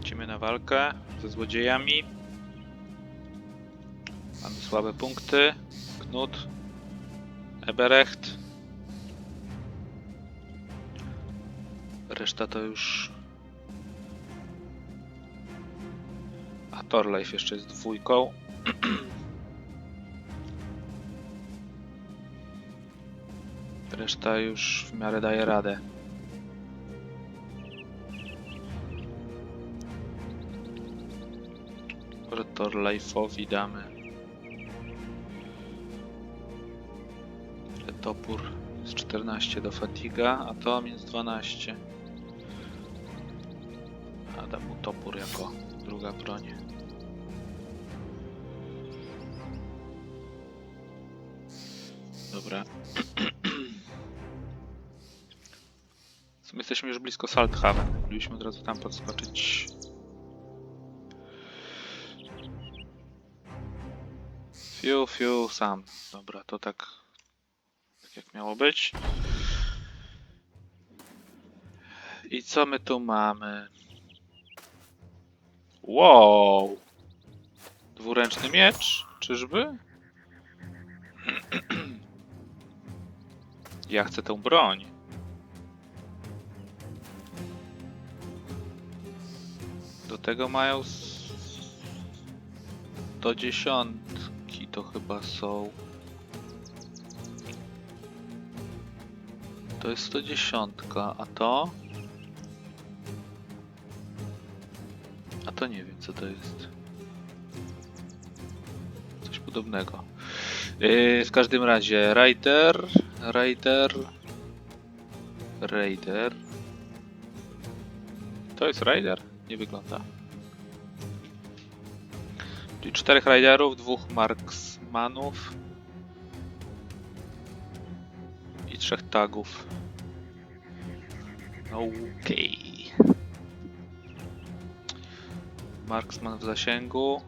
Lecimy na walkę ze złodziejami. Mamy słabe punkty. Knut. Eberecht. Reszta to już... A Torleif jeszcze jest dwójką. Reszta już w miarę daje radę. Może Torleifowi damy. Topór jest 14 do Fatiga, a to minus 12. A dam mu topór jako druga broń. Dobra. W sumie jesteśmy już blisko Salthaven. Mogliśmy od razu tam podskoczyć. Fiu, fiu, sam. Dobra, to tak, tak jak miało być. I co my tu mamy? Wow! Dwuręczny miecz? Czyżby? Ja chcę tę broń. Do tego mają do dziesiątki to chyba są. To jest 110, a to? A to nie wiem co to jest. Coś podobnego. Yy, w każdym razie Raider, Raider, Raider. To jest Raider? Nie wygląda. Czyli czterech Raiderów, dwóch Marksmanów i trzech tagów. Okej. Marksman w zasięgu.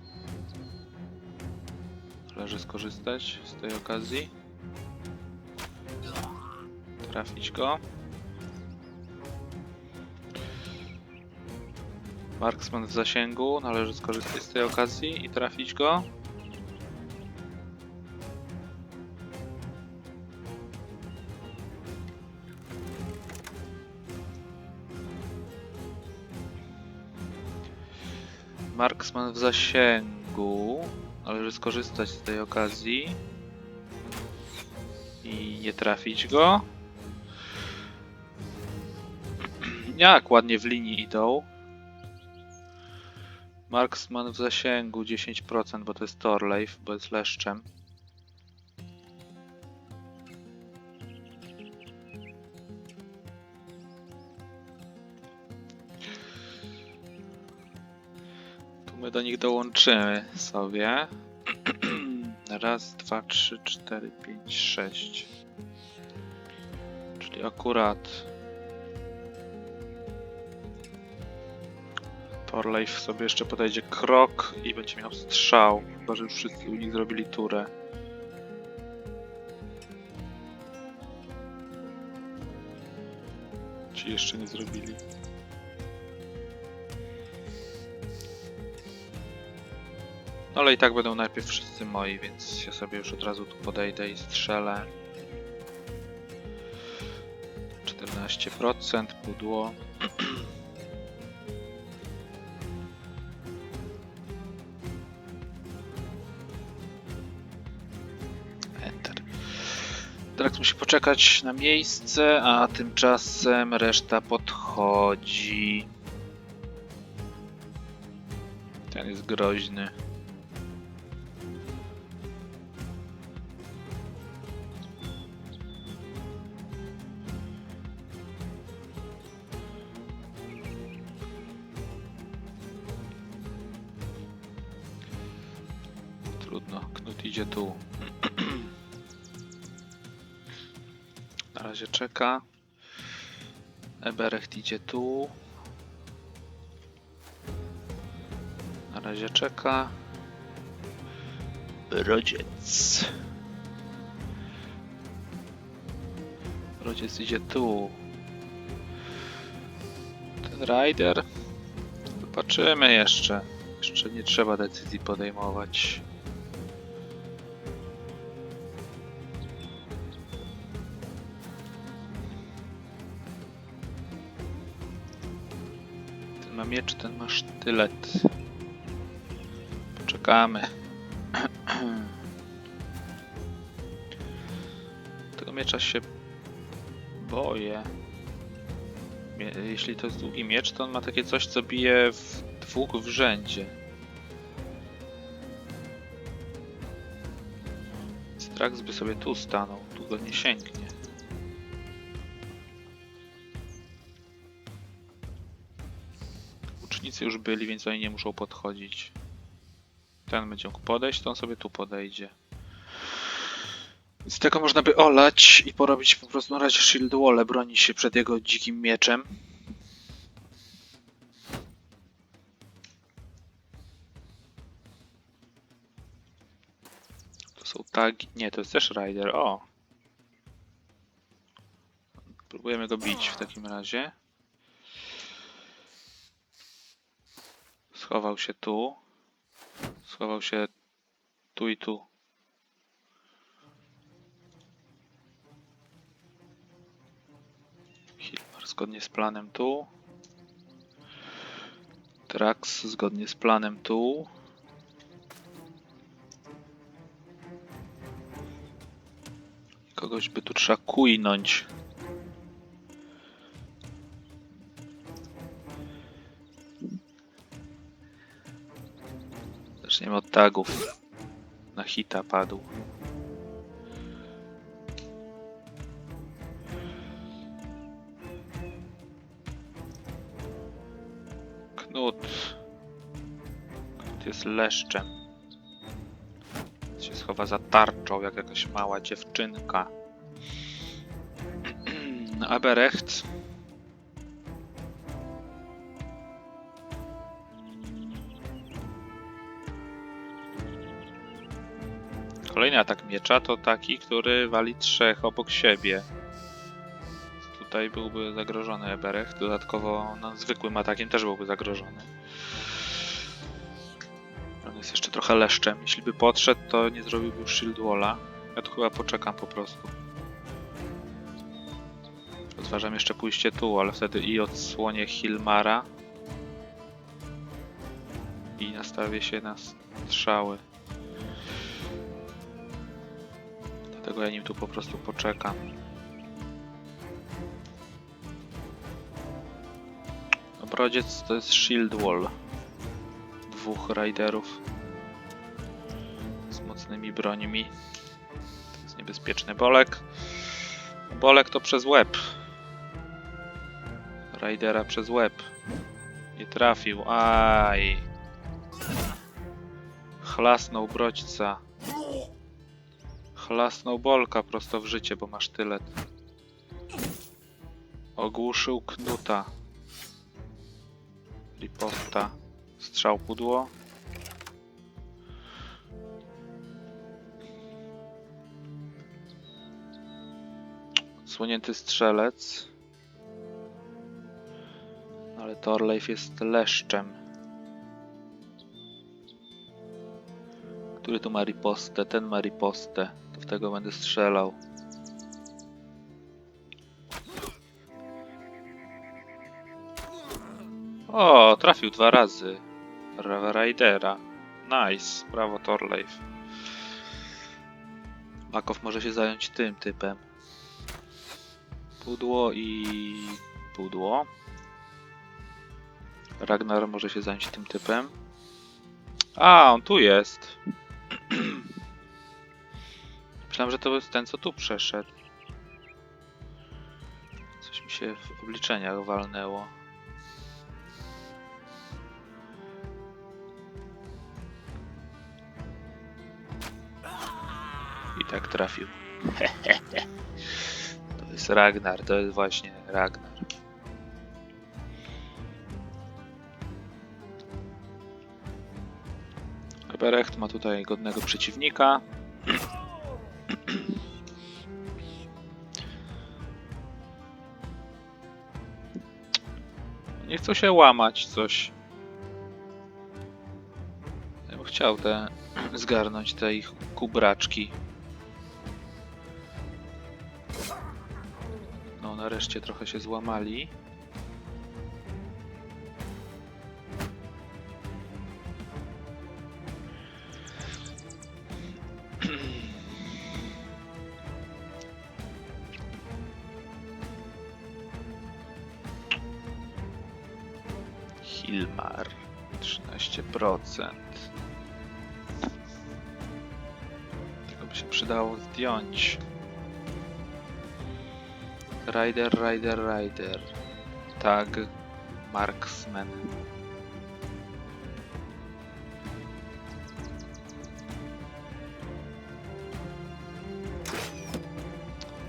Należy skorzystać z tej okazji. Trafić go. Marksman w zasięgu. Należy skorzystać z tej okazji i trafić go. Marksman w zasięgu. Należy skorzystać z tej okazji i nie trafić go. Jak ładnie w linii idą. Marksman w zasięgu 10%, bo to jest Torleif, bo jest leszczem. Tu my do nich dołączymy sobie. Raz, dwa, trzy, cztery, pięć, sześć. Czyli akurat Torleif sobie jeszcze podejdzie krok i będzie miał strzał. Chyba, że już wszyscy u nich zrobili turę. Ci jeszcze nie zrobili. No ale i tak będą najpierw wszyscy moi, więc ja sobie już od razu tu podejdę i strzelę. 14% pudło. Drax musi poczekać na miejsce, a tymczasem reszta podchodzi. Ten jest groźny. Trudno, Knut idzie tu. Na razie czeka. Eberecht idzie tu. Na razie czeka. Rodziec. Rodziec idzie tu. Ten rider. Zobaczymy jeszcze. Jeszcze nie trzeba decyzji podejmować. Miecz, ten ma sztylet. Poczekamy. Tego miecza się boję. Jeśli to jest długi miecz, to on ma takie coś, co bije w dwóch w rzędzie. Strax by sobie tu stanął, tu go nie sięgnie. Łucznicy już byli, więc oni nie muszą podchodzić. Ten będzie mógł podejść, to on sobie tu podejdzie. Z tego można by olać i porobić po prostu na razie shield wall, bronić się przed jego dzikim mieczem. To są tagi. Nie, to jest też Rider. O! Próbujemy go bić w takim razie. Schował się tu. Schował się tu i tu. Hilmar zgodnie z planem tu. Trax zgodnie z planem tu. Kogoś by tu trzeba kujnąć. Zaczniemy od tagów. Na hita padł. Knut. Knut jest leszczem. Się schowa za tarczą, jak jakaś mała dziewczynka. Aberecht. Kolejny atak miecza to taki, który wali trzech obok siebie. Tutaj byłby zagrożony Eberech. Dodatkowo no, zwykłym atakiem też byłby zagrożony. On jest jeszcze trochę leszczem. Jeśli by podszedł, to nie zrobiłby już shield walla. Ja tu chyba poczekam po prostu. Rozważam jeszcze pójście tu, ale wtedy i odsłonię Hilmara. I nastawię się na strzały. Dlatego ja nim tu po prostu poczekam. Brodziec to jest shield wall. Dwóch riderów z mocnymi brońmi. To jest niebezpieczny bolek. Bolek to przez łeb. Ridera przez łeb. Nie trafił. Aj. Chlasnął brodźca. Chlasnął bolka prosto w życie, bo ma sztylet. Ogłuszył knuta. Riposta. Strzał pudło. Słonięty strzelec. Ale Torleif jest leszczem. Który tu ma ripostę? Ten ma ripostę. W tego będę strzelał. O, trafił dwa razy. Ra- Raidera. Nice. Brawo Torleif. Makow może się zająć tym typem. Pudło i... pudło. Ragnar może się zająć tym typem. A, on tu jest. Myślałem, że to jest ten, co tu przeszedł. Coś mi się w obliczeniach walnęło. I tak trafił. to jest Ragnar, to jest właśnie Ragnar. Berecht ma tutaj godnego przeciwnika. chcą się łamać coś. Ja bym chciał te zgarnąć te ich kubraczki. No nareszcie trochę się złamali. Tego by się przydało zdjąć. Rider, Rider, Rider. Tag Marksman.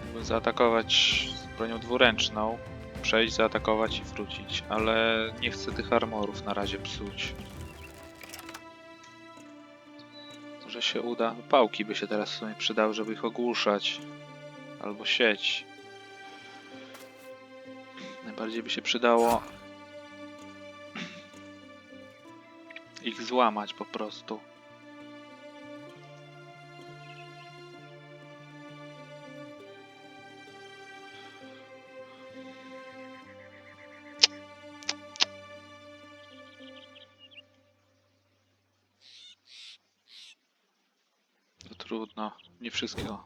Mógłbym zaatakować z bronią dwuręczną przejść, zaatakować i wrócić, ale nie chcę tych armorów na razie psuć. Może się uda. Pałki by się teraz w sumie przydały, żeby ich ogłuszać. Albo sieć. Najbardziej by się przydało ich złamać po prostu. Nie wszystkiego.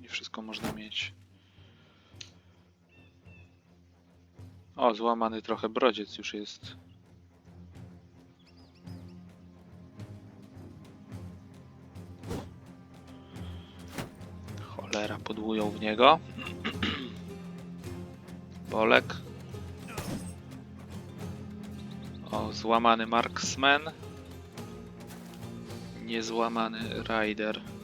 Nie wszystko można mieć. O, złamany trochę brodziec już jest. Cholera, podłują w niego. Bolek. O, złamany marksman. Niezłamany rider.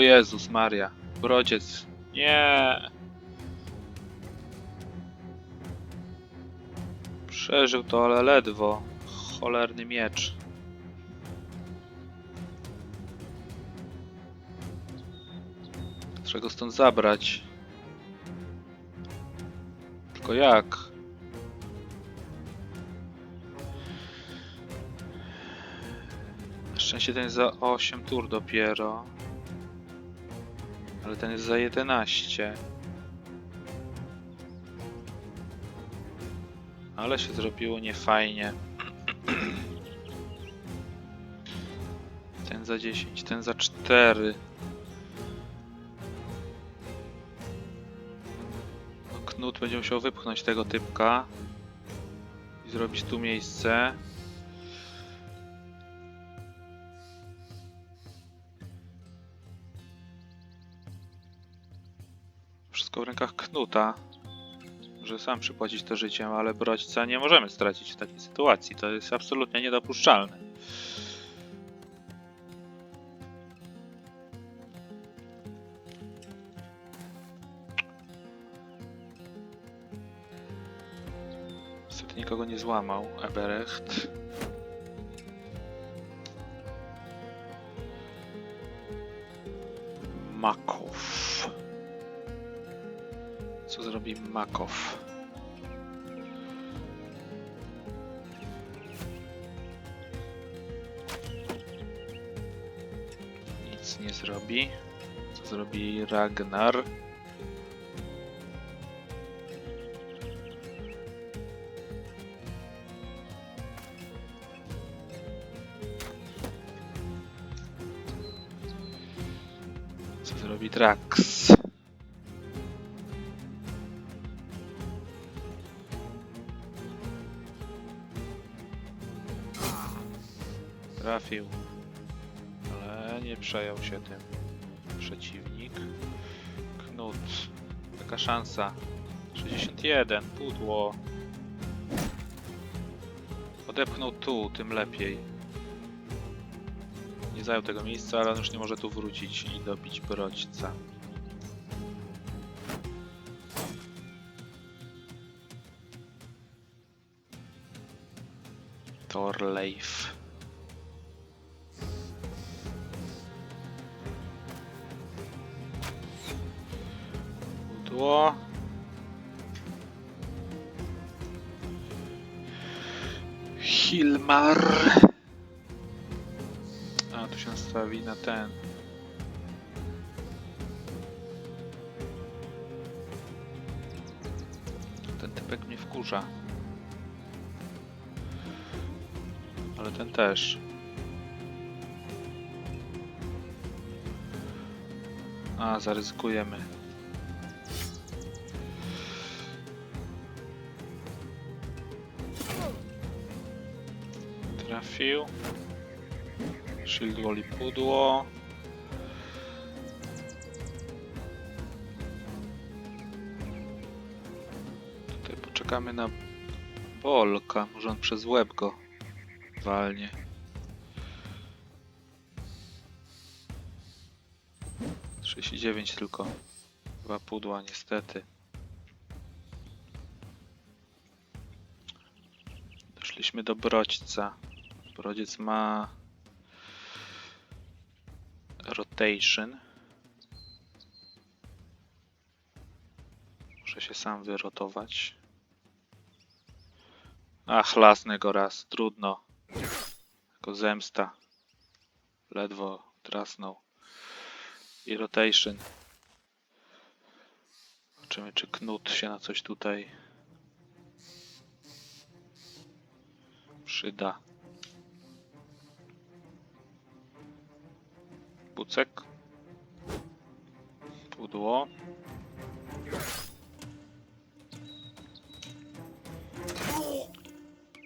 O Jezus Maria. Brodziec. Nie. Przeżył to, ale ledwo. Cholerny miecz. Trzeba go stąd zabrać. Tylko jak? Na szczęście ten za 8 tur dopiero. Ale ten jest za 11. Ale się zrobiło niefajnie. Ten za 10, ten za 4. No, Knut będzie musiał wypchnąć tego typka i zrobić tu miejsce. Knuta. Może sam przypłacić to życiem, ale brodźca nie możemy stracić w takiej sytuacji. To jest absolutnie niedopuszczalne. Niestety nikogo nie złamał Eberecht. Makow. Zrobi Makow? Nic nie zrobi. Co zrobi Ragnar? Co zrobi Drax? się tym przeciwnik. Knut. Taka szansa. 61. Pudło. Odepchnął tu, tym lepiej. Nie zajął tego miejsca, ale on już nie może tu wrócić i dobić brodźca. Thorleif. Na ten. Ten typek mnie wkurza. Ale ten też. A, zaryzykujemy. Trafił. Shield woli pudło. Tutaj poczekamy na Bolka. Może on przez łeb go walnie. Trzydzieści dziewięć tylko. Dwa pudła niestety. Doszliśmy do Brodźca. Brodziec ma rotation. Muszę się sam wyrotować. Ach, lasnę go raz. Trudno. Jako zemsta. Ledwo trasnął. I rotation. Zobaczymy, czy Knut się na coś tutaj przyda. Bucek. Pudło.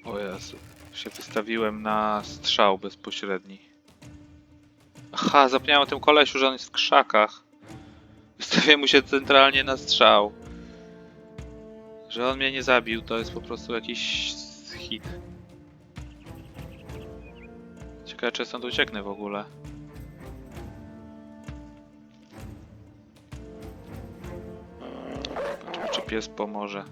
O Jezu. Się wystawiłem na strzał bezpośredni. Aha, zapomniałem o tym kolesiu, że on jest w krzakach. Wystawiłem mu się centralnie na strzał. Że on mnie nie zabił, to jest po prostu jakiś hit. Ciekawe, czy stąd ucieknę w ogóle. Pies pomoże.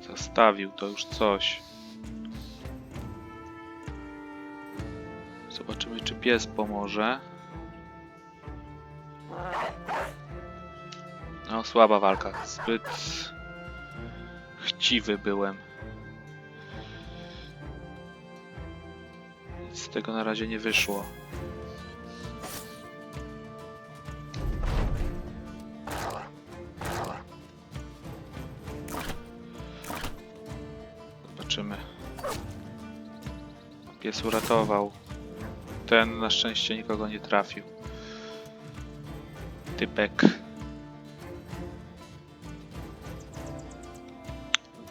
Zastawił to już coś. Zobaczymy, czy pies pomoże. No, słaba walka. Zbyt chciwy byłem. Nic z tego na razie nie wyszło. Pies uratował. Ten na szczęście nikogo nie trafił. Typek.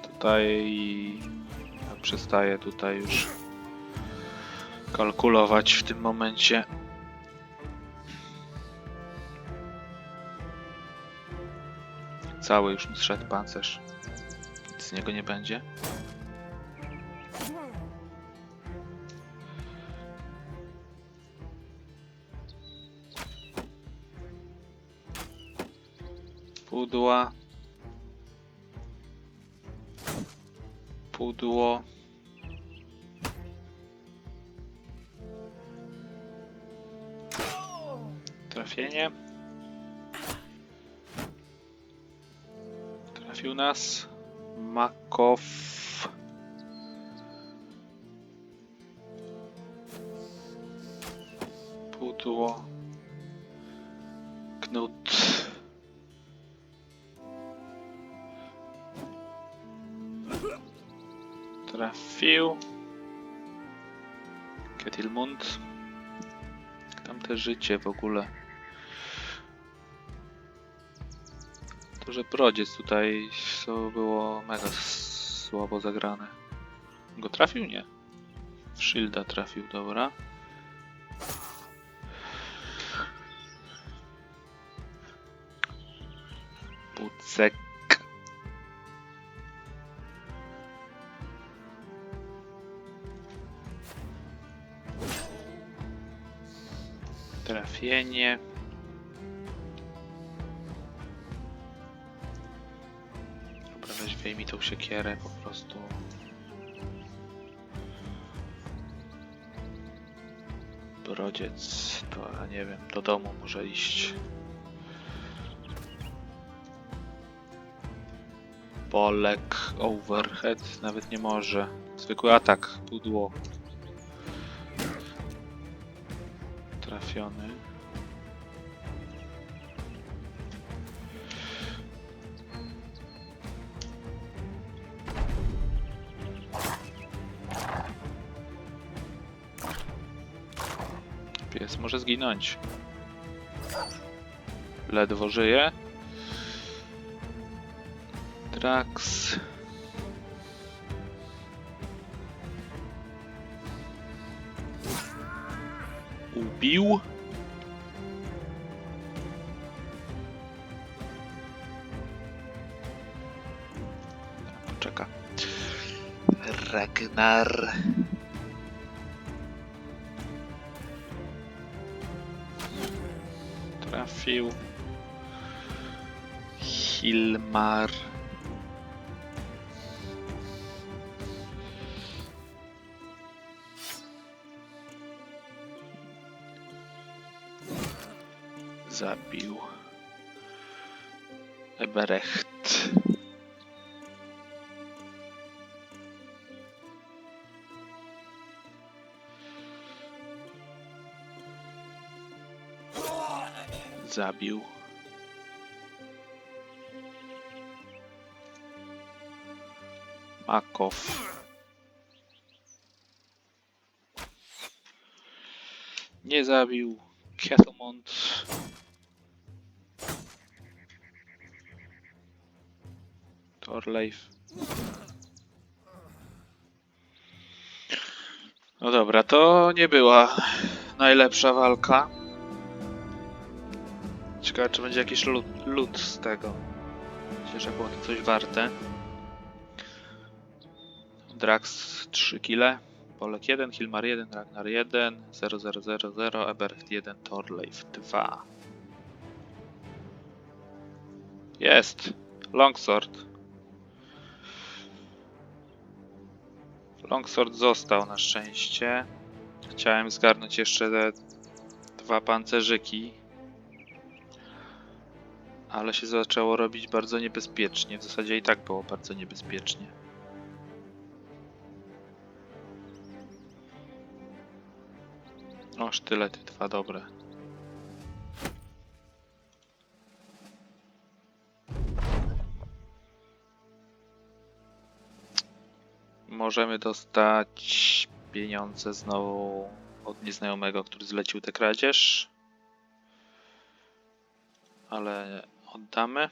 Tutaj ja przestaję tutaj już kalkulować w tym momencie. Cały już mi zszedł pancerz. Nic z niego nie będzie. Pudła. Pudło. Trafienie. Trafił nas. Makow. Pudło. Trafił. Ketilmund. Tamte życie w ogóle. To, że brodziec tutaj to było mega słabo zagrane. Go trafił? Nie. W Shielda trafił, dobra. Trafienie. Dobra, weźmiemy siekierę po prostu. Brodziec, to nie wiem, do domu może iść. Polek, overhead, nawet nie może. Zwykły atak, pudło. Trafiony. Może zginąć. Ledwo żyje. Drax. Ubił. Poczeka. Ragnar. Trafił. Hilmar. Zabił. Eberecht. Zabił. Makow. Nie zabił. Ketomont. Torleif. No dobra, to nie była najlepsza walka. Ciekawe, czy będzie jakiś lód, lód z tego. Myślę, że było to coś warte. Drax 3 kile, Polek 1, Hilmar 1, Ragnar 1, 0000, Ebercht 1, Torleif 2. Jest! Longsword. Longsword został na szczęście. Chciałem zgarnąć jeszcze te dwa pancerzyki. Ale się zaczęło robić bardzo niebezpiecznie. W zasadzie i tak było bardzo niebezpiecznie. O, sztylety dwa dobre. Możemy dostać pieniądze znowu od nieznajomego, który zlecił tę kradzież. Ale oddamy.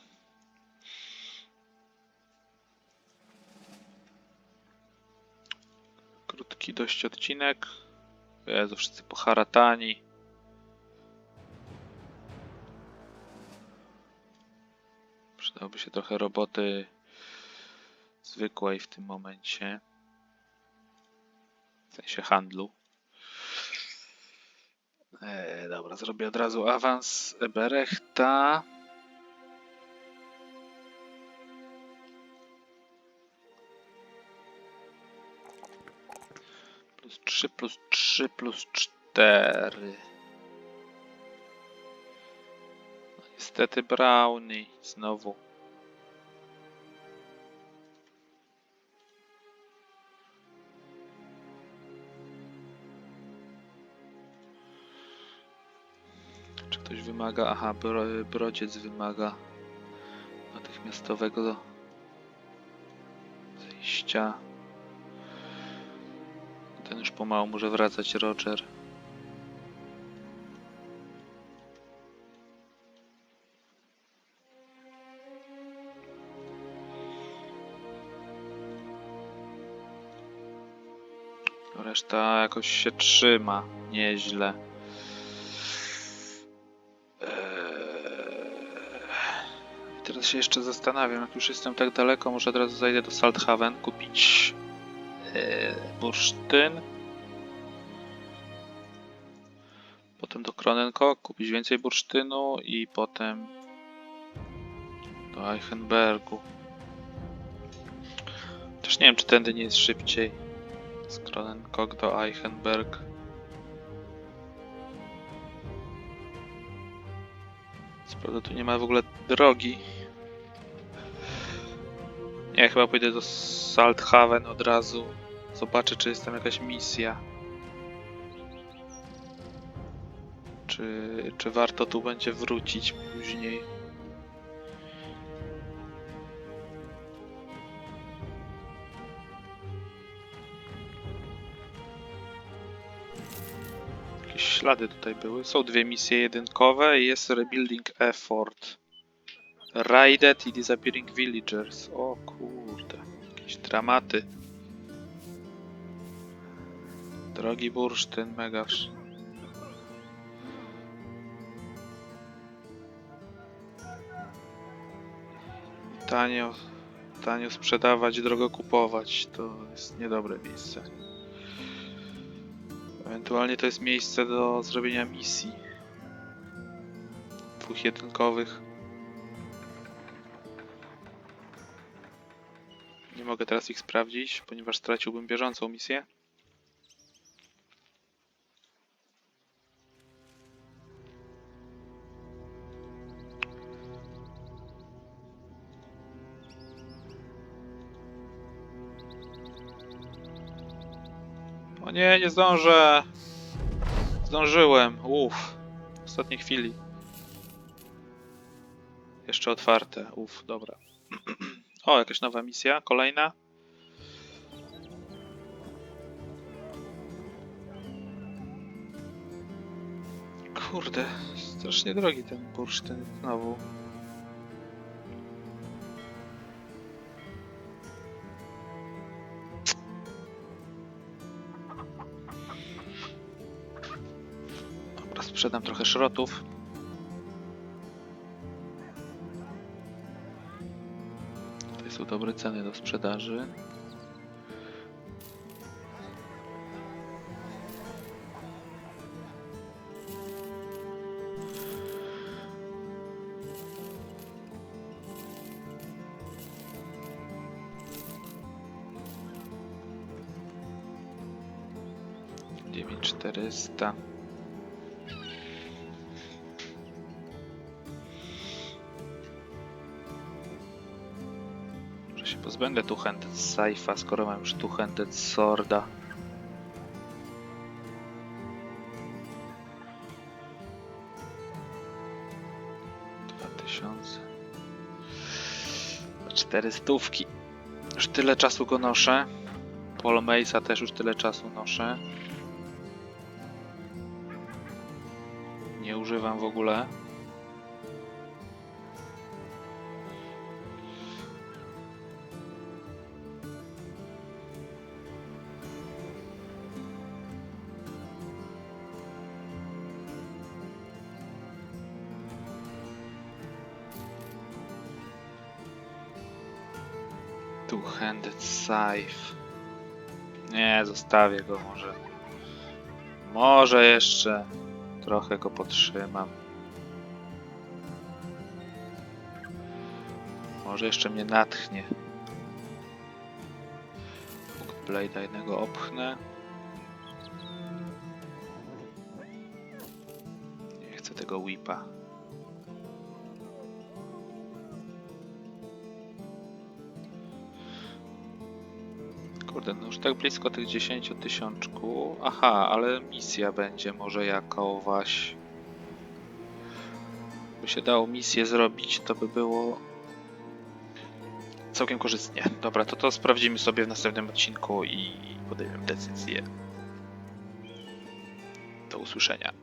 Krótki dość odcinek. Jezu, wszyscy poharatani. Przydałoby się trochę roboty zwykłej w tym momencie. W sensie handlu. E, dobra, zrobię od razu awans Eberechta. 3, plus 3, plus 4. No niestety Brownie znowu. Czy ktoś wymaga? Aha, bro, brodziec wymaga natychmiastowego zejścia. Ten już pomału może wracać Roger. Reszta jakoś się trzyma nieźle. Eee, Teraz się jeszcze zastanawiam, jak już jestem tak daleko, może od razu zajdę do Salthaven kupić bursztyn. Potem do Kronenko kupić więcej bursztynu i potem do Eichenbergu. Też nie wiem, czy tędy nie jest szybciej. Z Kronenkog do Eichenberg. Co prawda tu nie ma w ogóle drogi. Nie, chyba pójdę do Salthaven od razu. Zobaczę, czy jest tam jakaś misja. Czy, czy warto tu będzie wrócić później? Jakieś ślady tutaj były. Są dwie misje jedynkowe i jest Rebuilding Effort. Raided i Disappearing Villagers. O kurde. Jakieś dramaty. Drogi bursztyn, mega. wsz- Tanio, tanio sprzedawać, drogo kupować. To jest niedobre miejsce. Ewentualnie to jest miejsce do zrobienia misji. Dwóch jedynkowych. Nie mogę teraz ich sprawdzić, ponieważ straciłbym bieżącą misję. O nie, nie zdążę. Zdążyłem. Uff. W ostatniej chwili. Jeszcze otwarte. Uff, dobra. O, jakaś nowa misja. Kolejna. Kurde, strasznie drogi ten bursztyn znowu. Sprzedam trochę szrotów. Tutaj są dobre ceny do sprzedaży. 9400 pozbędę tu handed Saifa, skoro mam już tu handed Sworda. Dwa tysiące. Cztery stówki. Już tyle czasu go noszę. Mace'a też już tyle czasu noszę. Nie używam w ogóle. Two-handed scythe. Nie, zostawię go może. Może jeszcze trochę go podtrzymam. Może jeszcze mnie natchnie. Blade'a jednego opchnę. Nie chcę tego whipa. No już tak blisko tych 10 tysiączku. Aha, ale misja będzie może jakaś. By się dało misję zrobić, to by było całkiem korzystnie. Dobra, to to sprawdzimy sobie w następnym odcinku i podejmiemy decyzję. Do usłyszenia.